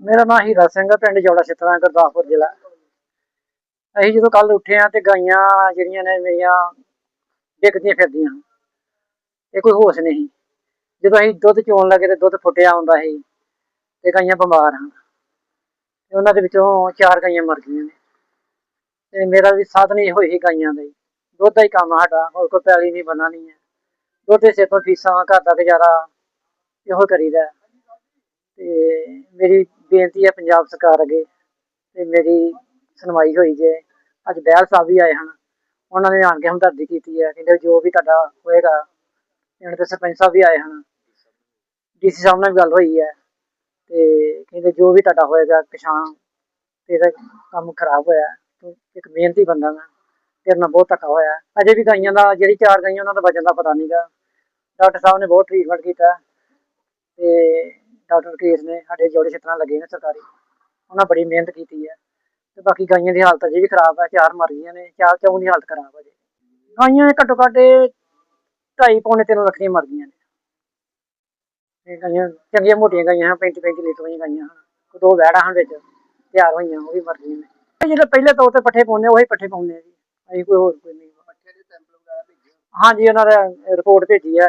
ਮੇਰਾ ਨਾਮ ਹੀਰਾ ਸਿੰਘ ਹੈ ਪਿੰਡ ਜੋੜਾ ਛਿੱਤਰਾ, ਗੁਰਦਾਸਪੁਰ ਜ਼ਿਲ੍ਹਾ। ਅਸੀਂ ਜਦੋਂ ਕੱਲ ਉੱਠੇ ਆ ਤੇ ਗਾਈਆਂ ਜਿਹੜੀਆਂ ਨੇ ਮੇਰੀਆਂ ਡਿੱਗਦੀਆਂ ਫਿਰਦੀਆਂ ਇਹ ਕੋਈ ਹੋਸ਼ ਨਹੀਂ। ਜਦੋਂ ਅਸੀਂ ਦੁੱਧ ਚੋਣ ਲੱਗੇ ਤੇ ਦੁੱਧ ਫੁੱਟਿਆ ਹੁੰਦਾ ਸੀ ਤੇ ਗਾਈਆਂ ਬਿਮਾਰ ਹਨ। ਤੇ ਉਹਨਾਂ ਦੇ ਵਿੱਚੋਂ ਚਾਰ ਗਾਈਆਂ ਮਰ ਗਈਆਂ ਨੇ। ਤੇ ਮੇਰਾ ਵੀ ਸਾਧਨ ਹੀ ਹੋਈ ਸੀ ਗਾਈਆਂ ਦਾ ਹੀ। ਦੁੱਧ ਦਾ ਹੀ ਕੰਮ ਸਾਡਾ, ਹੋਰ ਕੋਈ ਪੈਲੀ ਨਹੀਂ ਬਣਾ ਨਹੀਂ ਹੈ। ਦੁੱਧ ਦੇ ਸਿਰ ਤੋਂ ਫੀਸਾਂ, ਘਰ ਦਾ ਗੁਜ਼ਾਰਾ ਇਹੋ ਕਰੀਦਾ। ਤੇ ਮੇਰੀ ਬੇਨਤੀ ਹੈ ਪੰਜਾਬ ਸਰਕਾਰ ਅੱਗੇ ਤੇ ਮੇਰੀ ਸੁਣਵਾਈ ਹੋਈ ਜੇ। ਅੱਜ ਬਹਿਲ ਸਾਹਿਬ ਵੀ ਆਏ ਹਨ। ਉਹਨਾਂ ਨੇ ਆਣ ਕੇ ਹਮਦਰਦੀ ਕੀਤੀ ਹੈ। ਕਹਿੰਦੇ ਜੋ ਵੀ ਤੁਹਾਡਾ ਹੋਏਗਾ, ਇਹਨਾਂ ਦੇ ਸਰਪੰਚ ਸਾਹਿਬ ਵੀ ਆਏ ਹਨ। ਡੀਸੀ ਸਾਹਿਬ ਨਾਲ ਵੀ ਗੱਲ ਹੋਈ ਹੈ। ਤੇ ਕਹਿੰਦੇ ਜੋ ਵੀ ਤੁਹਾਡਾ ਹੋਏਗਾ, ਕਿਸਾਨ ਤੇਰਾ ਕੰਮ ਖਰਾਬ ਹੋਇਆ ਤੂੰ ਇੱਕ ਮਿਹਨਤੀ ਬੰਦਾ ਨਾ ਤੇਰੇ ਨਾਲ ਬਹੁਤ ਧੱਕਾ ਹੋਇਆ ਅਜੇ ਵੀ ਗਾਈਆਂ ਦਾ, ਜਿਹੜੀ ਚਾਰ ਗਾਈਆਂ, ਉਹਨਾਂ ਦਾ ਵਜਨ ਦਾ ਪਤਾ ਨਹੀਂਗਾ ਡਾਕਟਰ ਸਾਹਿਬ ਨੇ ਬਹੁਤ ਟ੍ਰੀਟਮੈਂਟ ਕੀਤਾ ਡਾਕਟਰ ਕੇਸ ਨੇ ਸਾਡੇ ਜੋੜੇ ਛਿੱਤਰਾਂ ਲੱਗੇ ਨੇ ਸਰਕਾਰੀ ਉਹਨਾਂ ਬੜੀ ਮਿਹਨਤ ਕੀਤੀ ਹੈ ਤੇ ਬਾਕੀ ਗਾਈਆਂ ਦੀ ਹਾਲਤ ਅਜੇ ਵੀ ਖਰਾਬ ਹੈ ਚਾਰ ਮਰ ਗਈਆਂ ਨੇ ਚਾਰ ਚੌਂ ਦੀ ਹਾਲਤ ਖਰਾਬ ਹੈ ਜੀ ਗਾਈਆਂ ਘੱਟੋ ਘੱਟ ਇਹ ਢਾਈ ਪੌਣੇ ਤਿੰਨ ਲੱਖ ਦੀਆਂ ਮਰ ਗਈਆਂ ਨੇ। ਇਹ ਗਾਈਆਂ ਚੰਗੀਆਂ ਮੋਟੀਆਂ ਗਾਈਆਂ ਹਨ 35 35 ਲੀਟਰ ਦੀਆਂ ਗਾਈਆਂ ਹਨ ਦੋ ਵਹਿੜਾਂ ਹਨ ਵਿੱਚ ਤਿਆਰ ਹੋਈਆਂ ਉਹ ਵੀ ਮਰ ਗਈਆਂ ਨੇ। ਜਿਹੜੇ ਪਹਿਲੇ ਤੌਰ ਤੇ ਪੱਠੇ ਪਾਉਂਦੇ ਉਹੀ ਪੱਠੇ ਪਾਉਂਦੇ ਆ ਜੀ। ਅਸੀਂ ਕੋਈ ਹੋਰ ਕੋਈ ਨਹੀਂ। ਹਾਂਜੀ ਉਹਨਾਂ ਦਾ ਰਿਪੋਰਟ ਭੇਜੀ ਹੈ।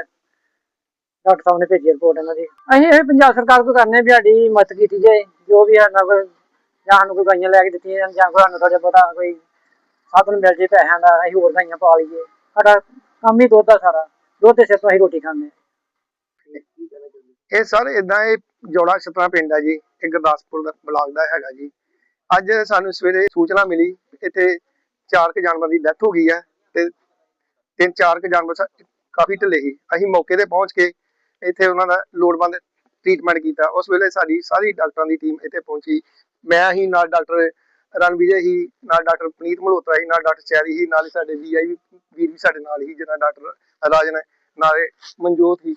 ਡਾਕਟਰ ਸਾਹਿਬ ਨੇ ਭੇਜੀ ਰਿਪੋਰਟ ਇਹਨਾਂ ਦੀ। ਅਸੀਂ ਇਹ ਪੰਜਾਬ ਸਰਕਾਰ ਕੋਲ ਕਰਨੇ ਵੀ ਸਾਡੀ ਮਦਦ ਕੀਤੀ ਜਾਏ ਜੋ ਵੀ ਸਾਡਾ ਕੋਈ ਜਾਂ ਸਾਨੂੰ ਕੋਈ ਗਾਈਆਂ ਲੈ ਕੇ ਦਿੱਤੀਆਂ ਜਾਂ ਕੋਈ ਸਾਨੂੰ ਥੋੜਾ ਬਹੁਤਾ ਕੋਈ ਸਾਧਨ ਮਿਲ ਜੇ ਪੈਸਿਆਂ ਦਾ ਅਸੀਂ ਹੋਰ ਗਾਈਆਂ ਪਾ ਲਈਏ। ਸਾਡਾ ਕੰਮ ਹੀ ਦੁੱਧ ਦਾ ਸਾਰਾ ਦੁੱਧ ਦੇ ਸਿਰ ਤੋਂ ਅਸੀਂ ਰੋਟੀ ਖਾਂਦੇ ਇਹ ਸਰ ਇਦਾਂ ਇਹ ਜੋੜਾ ਛਤਰਾ ਪਿੰਡ ਹੈ ਜੀ ਇਹ ਗੁਰਦਾਸਪੁਰ ਦਾ ਬਲਾਕ ਦਾ ਹੈਗਾ ਜੀ। ਅੱਜ ਸਾਨੂੰ ਸਵੇਰੇ ਸੂਚਨਾ ਮਿਲੀ ਇੱਥੇ ਚਾਰ ਕੁ ਜਾਨਵਰਾਂ ਦੀ ਡੈਥ ਹੋ ਗਈ ਹੈ ਤੇ ਤਿੰਨ ਚਾਰ ਕੁ ਜਾਨਵਰ ਕਾਫੀ ਢਿੱਲੇ ਸੀ। ਅਸੀਂ ਮੌਕੇ ਤੇ ਪਹੁੰਚ ਕੇ ਇੱਥੇ ਉਹਨਾਂ ਦਾ ਲੋੜਵੰਦ ਟ੍ਰੀਟਮੈਂਟ ਕੀਤਾ। ਉਸ ਵੇਲੇ ਸਾਡੀ ਸਾਰੀ ਡਾਕਟਰਾਂ ਦੀ ਟੀਮ ਇੱਥੇ ਪਹੁੰਚੀ। ਮੈਂ ਹੀ, ਨਾਲ ਡਾਕਟਰ ਰਣਵੀਰ ਹੀ, ਨਾਲ ਡਾਕਟਰ ਪਨੀਤ ਮਲਹੋਤਰਾ ਹੀ, ਨਾਲ ਡਾਕਟਰ ਚੈਰੀ ਹੀ, ਨਾਲ ਸਾਡੇ ਵੀਆਈ ਵੀਰ ਵੀ ਸਾਡੇ ਨਾਲ ਹੀ, ਜਿਹਨਾਂ ਡਾਕਟਰ ਰਾਜਨ ਨਾਲੇ ਮਨਜੋਤ ਹੀ,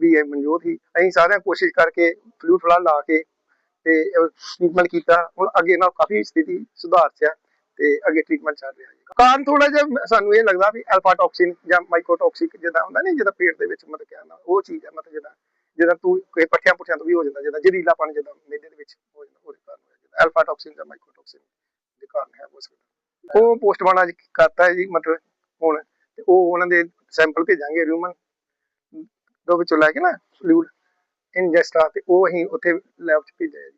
ਵੀ ਇਹ ਮਨਜੋਤ ਹੀ। ਅਸੀਂ ਸਾਰਿਆਂ ਕੋਸ਼ਿਸ਼ ਕਰਕੇ ਫਲੂ ਫਲਾ ਲਾ ਕੇ ਤੇ ਟ੍ਰੀਟਮੈਂਟ ਕੀਤਾ। ਹੁਣ ਅੱਗੇ ਨਾਲ ਕਾਫੀ ਸਥਿਤੀ ਸੁਧਾਰ ਚ ਹੈ ਤੇ ਅੱਗੇ ਟ੍ਰੀਟਮੈਂਟ ਚੱਲ ਰਿਹਾ ਹੈ ਕਾਰਨ ਥੋੜਾ ਜਿਹਾ ਸਾਨੂੰ ਇਹ ਲੱਗਦਾ ਵੀ ਅਲਫਾ ਟੌਕਸਿਨ ਜਾਂ ਮਾਈਕੋਟੌਕਸਿਕ ਜਿਹਦਾ ਹੁੰਦਾ ਨਹੀਂ ਜਿਹਦਾ ਪੇਟ ਦੇ ਵਿੱਚ ਮਤਲਬ ਕਿਹਾ ਉਹ ਚੀਜ਼ ਹੈ ਮਤਲਬ ਜਿਹਦਾ ਜਿਹਦਾ ਤੂੰ ਕੋਈ ਪੱਠਿਆਂ ਪੁੱਠਿਆਂ ਤੋਂ ਵੀ ਹੋ ਜਾਂਦਾ ਜਿਹਦਾ ਜ਼ਹਿਰੀਲਾਪਣ ਜਿਹਦਾ ਮੇਦੇ ਦੇ ਵਿੱਚ ਹੋ ਜਾਂਦਾ, ਉਹਦੇ ਕਾਰਨ ਹੋ ਜਾਂਦਾ ਅਲਫਾ ਟੌਕਸਿਨ ਜਾਂ ਮਾਈਕੋਟੌਕਸਿਨ ਦੇ ਕਾਰਨ ਹੈ, ਹੋ ਸਕਦਾ। ਉਹ ਪੋਸਟਮਾਰਟਮ ਕਰਤਾ ਹੈ ਜੀ, ਮਤਲਬ ਹੁਣ ਤੇ ਉਹ ਉਹਨਾਂ ਦੇ ਸੈਂਪਲ ਭੇਜਾਂਗੇ ਰਿਊਮਨ ਦੋ ਵਿੱਚੋਂ ਲੈ ਕੇ ਨਾ ਫਲੂਇਡ ਇਨਜੈਸਟਾ ਤੇ ਉਹ ਅਸੀਂ ਉੱਥੇ ਲੈਬ 'ਚ ਭੇਜਿਆ ਜੀ।